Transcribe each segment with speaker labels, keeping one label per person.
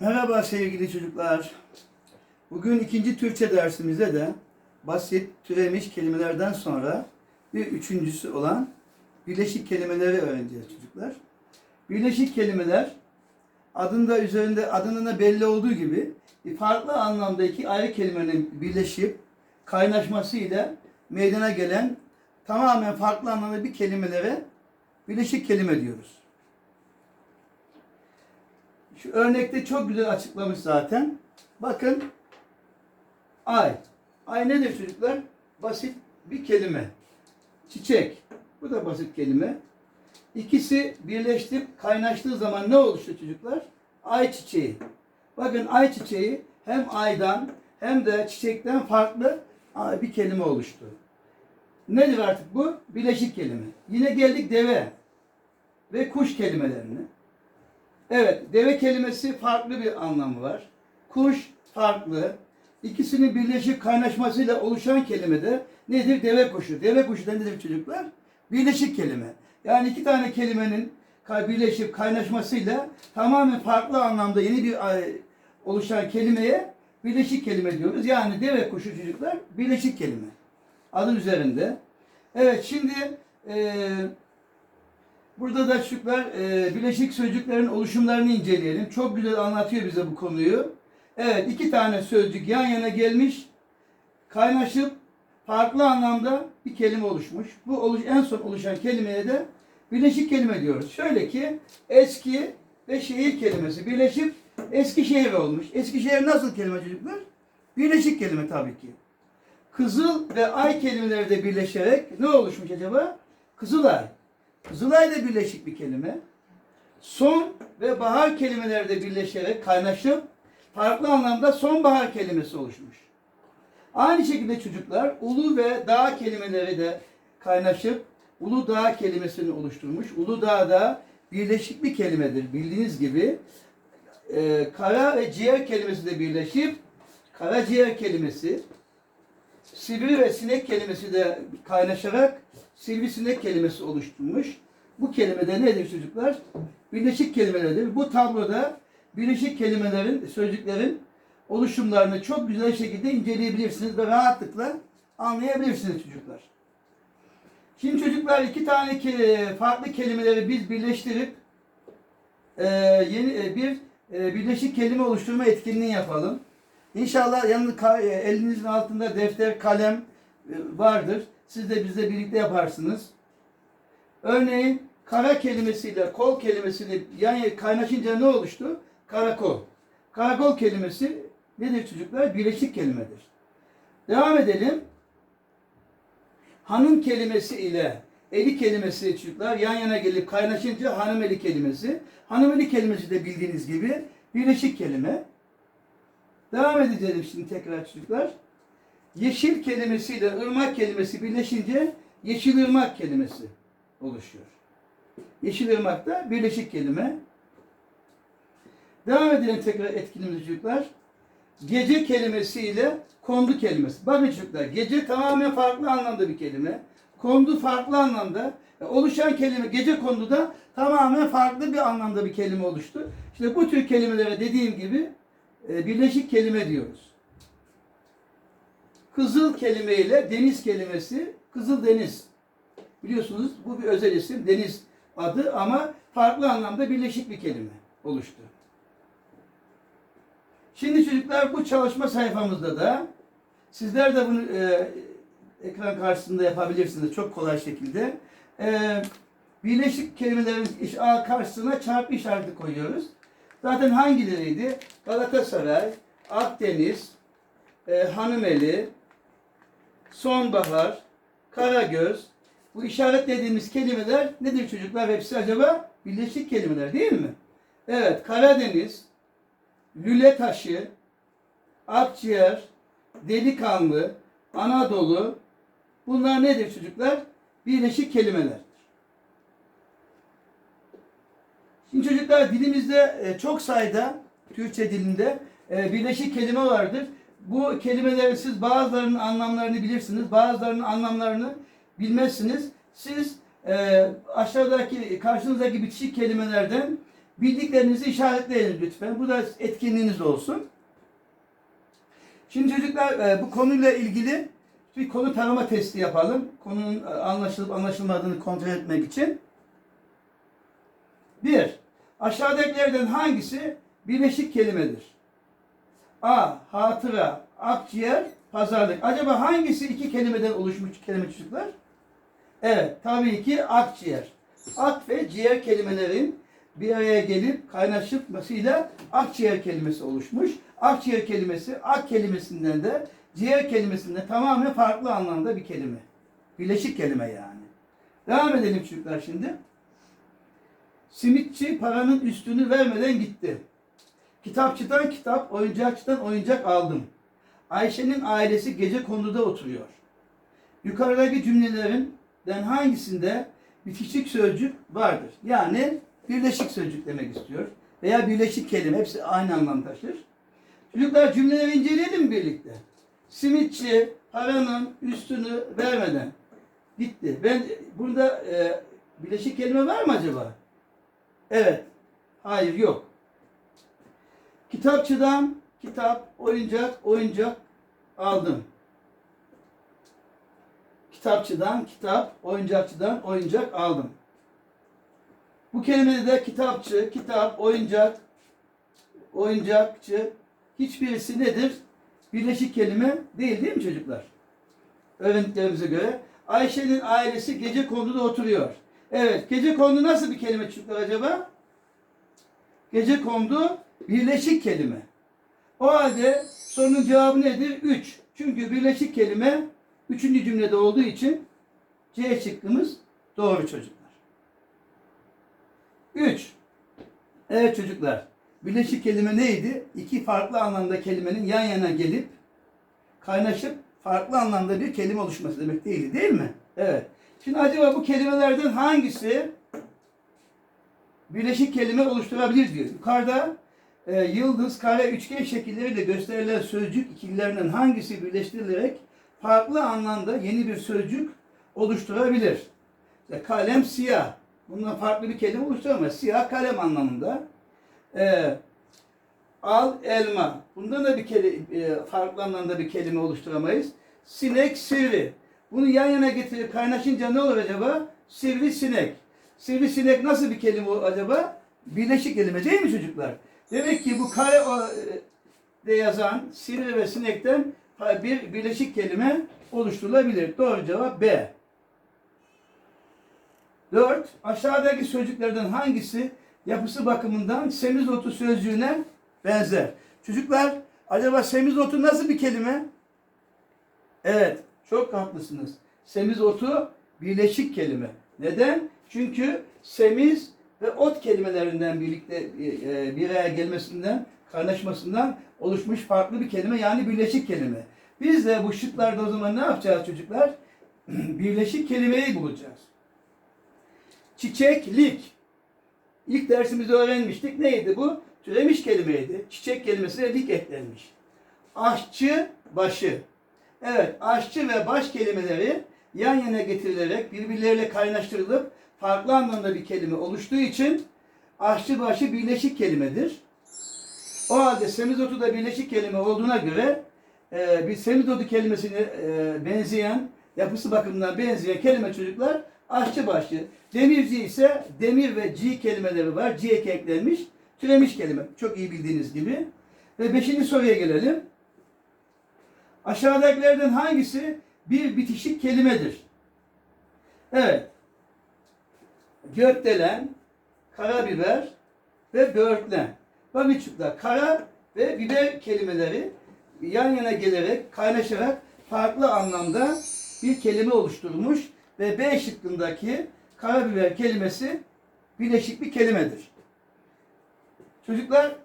Speaker 1: Merhaba sevgili çocuklar. Bugün ikinci Türkçe dersimizde de basit türemiş kelimelerden sonra bir üçüncüsü olan birleşik kelimeleri öğreneceğiz çocuklar. Birleşik kelimeler adında üzerinde adının belli olduğu gibi farklı anlamdaki ayrı kelimenin birleşip kaynaşmasıyla meydana gelen tamamen farklı anlamda bir kelimelere birleşik kelime diyoruz. Şu örnekte çok güzel açıklamış zaten. Bakın ay. Ay nedir çocuklar? Basit bir kelime. Çiçek. Bu da basit kelime. İkisi birleştirip kaynaştığı zaman ne oluştu çocuklar? Ay çiçeği. Bakın ay çiçeği hem aydan hem de çiçekten farklı bir kelime oluştu. Nedir artık bu? Bileşik kelime. Yine geldik deve ve kuş kelimelerine. Evet, deve kelimesi farklı bir anlamı var. Kuş farklı. İkisinin birleşik kaynaşmasıyla oluşan kelime de nedir? Deve kuşu. Deve kuşu da nedir çocuklar? Birleşik kelime. Yani iki tane kelimenin birleşip kaynaşmasıyla tamamen farklı anlamda yeni bir oluşan kelimeye birleşik kelime diyoruz. Yani deve kuşu çocuklar birleşik kelime. Adı üzerinde. Evet şimdi eee Burada da çocuklar e, bileşik sözcüklerin oluşumlarını inceleyelim. Çok güzel anlatıyor bize bu konuyu. Evet iki tane sözcük yan yana gelmiş, kaynaşıp farklı anlamda bir kelime oluşmuş. Bu oluş, en son oluşan kelimeye de bileşik kelime diyoruz. Şöyle ki eski ve şehir kelimesi birleşip Eskişehir olmuş. Eskişehir nasıl kelime çocuklar? Birleşik kelime tabii ki. Kızıl ve ay kelimeleri de birleşerek ne oluşmuş acaba? Kızılay. Kızılay da birleşik bir kelime. Son ve bahar kelimeleri de birleşerek kaynaşıp farklı anlamda sonbahar kelimesi oluşmuş. Aynı şekilde çocuklar ulu ve dağ kelimeleri de kaynaşıp ulu dağ kelimesini oluşturmuş. Ulu dağ da birleşik bir kelimedir bildiğiniz gibi. Ee, kara ve ciğer kelimesi de birleşip karaciğer kelimesi sivri ve sinek kelimesi de kaynaşarak sivrisinek kelimesi oluşturmuş. Bu kelime de nedir çocuklar? Birleşik kelimelerdir. Bu tabloda birleşik kelimelerin, sözcüklerin oluşumlarını çok güzel şekilde inceleyebilirsiniz ve rahatlıkla anlayabilirsiniz çocuklar. Şimdi çocuklar iki tane farklı kelimeleri biz birleştirip e, yeni e, bir e, birleşik kelime oluşturma etkinliği yapalım. İnşallah yanında ka- e, elinizin altında defter, kalem e, vardır. Siz de bizle birlikte yaparsınız. Örneğin kara kelimesiyle kol kelimesini yan yana kaynaşınca ne oluştu? Karakol. Karakol kelimesi nedir çocuklar? Birleşik kelimedir. Devam edelim. Hanım kelimesi ile eli kelimesi çocuklar yan yana gelip kaynaşınca hanım eli kelimesi. Hanım eli kelimesi de bildiğiniz gibi birleşik kelime. Devam edelim şimdi tekrar çocuklar. Yeşil kelimesiyle ırmak kelimesi birleşince yeşil ırmak kelimesi oluşuyor. Yeşil ırmak da birleşik kelime. Devam edelim tekrar etkinliğimize çocuklar. Gece kelimesiyle kondu kelimesi. Bakın çocuklar gece tamamen farklı anlamda bir kelime. Kondu farklı anlamda. E, Oluşan kelime gece kondu da tamamen farklı bir anlamda bir kelime oluştu. İşte bu tür kelimelere dediğim gibi e, birleşik kelime diyoruz. Kızıl kelime ile deniz kelimesi Kızıl Deniz. Biliyorsunuz bu bir özel isim deniz adı ama farklı anlamda birleşik bir kelime oluştu. Şimdi çocuklar bu çalışma sayfamızda da sizler de bunu e, ekran karşısında yapabilirsiniz çok kolay şekilde. E, birleşik kelimelerin iş, A karşısına çarpı işareti koyuyoruz. Zaten hangileriydi? Galatasaray, Akdeniz, e, Hanımeli, sonbahar, karagöz. Bu işaretlediğimiz kelimeler nedir çocuklar? Hepsi acaba birleşik kelimeler değil mi? Evet, Karadeniz, lüle taşı, akciğer, delikanlı, Anadolu. Bunlar nedir çocuklar? Birleşik kelimeler. Şimdi çocuklar dilimizde e, çok sayıda Türkçe dilinde e, birleşik kelime vardır. Bu kelimelerin siz bazılarının anlamlarını bilirsiniz, bazılarının anlamlarını bilmezsiniz. Siz e, aşağıdaki karşınızdaki bitişik kelimelerden Bildiklerinizi işaretleyin lütfen. Bu da etkinliğiniz olsun. Şimdi çocuklar e, bu konuyla ilgili bir konu tanıma testi yapalım. Konunun e, anlaşılıp anlaşılmadığını kontrol etmek için. Bir, aşağıdakilerden hangisi birleşik kelimedir? A. Hatıra, akciğer, pazarlık. Acaba hangisi iki kelimeden oluşmuş kelime çocuklar? Evet, tabii ki akciğer. Ak ve ciğer kelimelerin bir araya gelip kaynaşmasıyla akciğer kelimesi oluşmuş. Akciğer kelimesi ak kelimesinden de ciğer kelimesinden tamamen farklı anlamda bir kelime. Birleşik kelime yani. Devam edelim çocuklar şimdi. Simitçi paranın üstünü vermeden gitti. Kitapçıdan kitap, oyuncakçıdan oyuncak aldım. Ayşe'nin ailesi gece konuda oturuyor. Yukarıdaki cümlelerinden hangisinde bitişik sözcük vardır? Yani birleşik sözcük demek istiyor. Veya birleşik kelime. Hepsi aynı anlam taşır. Çocuklar cümleleri inceleyelim birlikte? Simitçi paranın üstünü vermeden gitti. Ben burada e, birleşik kelime var mı acaba? Evet. Hayır yok. Kitapçıdan kitap, oyuncak, oyuncak aldım. Kitapçıdan kitap, oyuncakçıdan oyuncak aldım. Bu kelimede de kitapçı, kitap, oyuncak, oyuncakçı hiçbirisi nedir? Birleşik kelime değil değil mi çocuklar? Öğrendiklerimize göre. Ayşe'nin ailesi gece konduda oturuyor. Evet, gece kondu nasıl bir kelime çocuklar acaba? Gece kondu birleşik kelime. O halde sorunun cevabı nedir? 3. Çünkü birleşik kelime üçüncü cümlede olduğu için C şıkkımız doğru çocuklar. 3. Evet çocuklar. Birleşik kelime neydi? İki farklı anlamda kelimenin yan yana gelip kaynaşıp farklı anlamda bir kelime oluşması demek değildi değil mi? Evet. Şimdi acaba bu kelimelerden hangisi birleşik kelime oluşturabilir diyor. Yukarıda e, yıldız, kare, üçgen şekilleriyle gösterilen sözcük ikililerinden hangisi birleştirilerek farklı anlamda yeni bir sözcük oluşturabilir? İşte kalem siyah. Bundan farklı bir kelime oluşturamaz. Siyah kalem anlamında. E, al elma. Bundan da bir kelime, e, farklı anlamda bir kelime oluşturamayız. Sinek sivri. Bunu yan yana getirip kaynaşınca ne olur acaba? Sivri sinek. Sivri sinek nasıl bir kelime acaba? Birleşik kelime değil mi çocuklar? Demek ki bu kare e, de yazan sivri ve sinekten bir birleşik kelime oluşturulabilir. Doğru cevap B. 4. Aşağıdaki sözcüklerden hangisi yapısı bakımından semizotu sözcüğüne benzer? Çocuklar acaba semizotu nasıl bir kelime? Evet, çok haklısınız. Semizotu birleşik kelime. Neden? Çünkü semiz ve ot kelimelerinden birlikte e, e, bir araya gelmesinden, kaynaşmasından oluşmuş farklı bir kelime yani birleşik kelime. Biz de bu şıklarda o zaman ne yapacağız çocuklar? birleşik kelimeyi bulacağız. Çiçeklik. İlk dersimizde öğrenmiştik. Neydi bu? Türemiş kelimeydi. Çiçek kelimesine lik eklenmiş. Aşçı başı. Evet, aşçı ve baş kelimeleri yan yana getirilerek birbirleriyle kaynaştırılıp farklı anlamda bir kelime oluştuğu için aşçı başı birleşik kelimedir. O halde semizotu da birleşik kelime olduğuna göre e, bir semizotu kelimesine e, benzeyen, yapısı bakımından benzeyen kelime çocuklar aşçı başı. Demirci ise demir ve ci kelimeleri var. Ci eki eklenmiş. Türemiş kelime. Çok iyi bildiğiniz gibi. Ve beşinci soruya gelelim. Aşağıdakilerden hangisi bir bitişik kelimedir? Evet. Gökdelen, karabiber ve böğürtlen. Bakın çocuklar, kara ve biber kelimeleri yan yana gelerek, kaynaşarak farklı anlamda bir kelime oluşturmuş ve B şıkkındaki karabiber kelimesi birleşik bir kelimedir. Çocuklar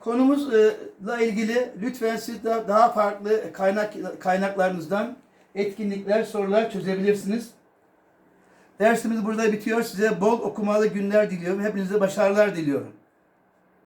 Speaker 1: konumuzla ilgili lütfen siz daha farklı kaynak kaynaklarınızdan etkinlikler, sorular çözebilirsiniz. Dersimiz burada bitiyor. Size bol okumalı günler diliyorum. Hepinize başarılar diliyorum.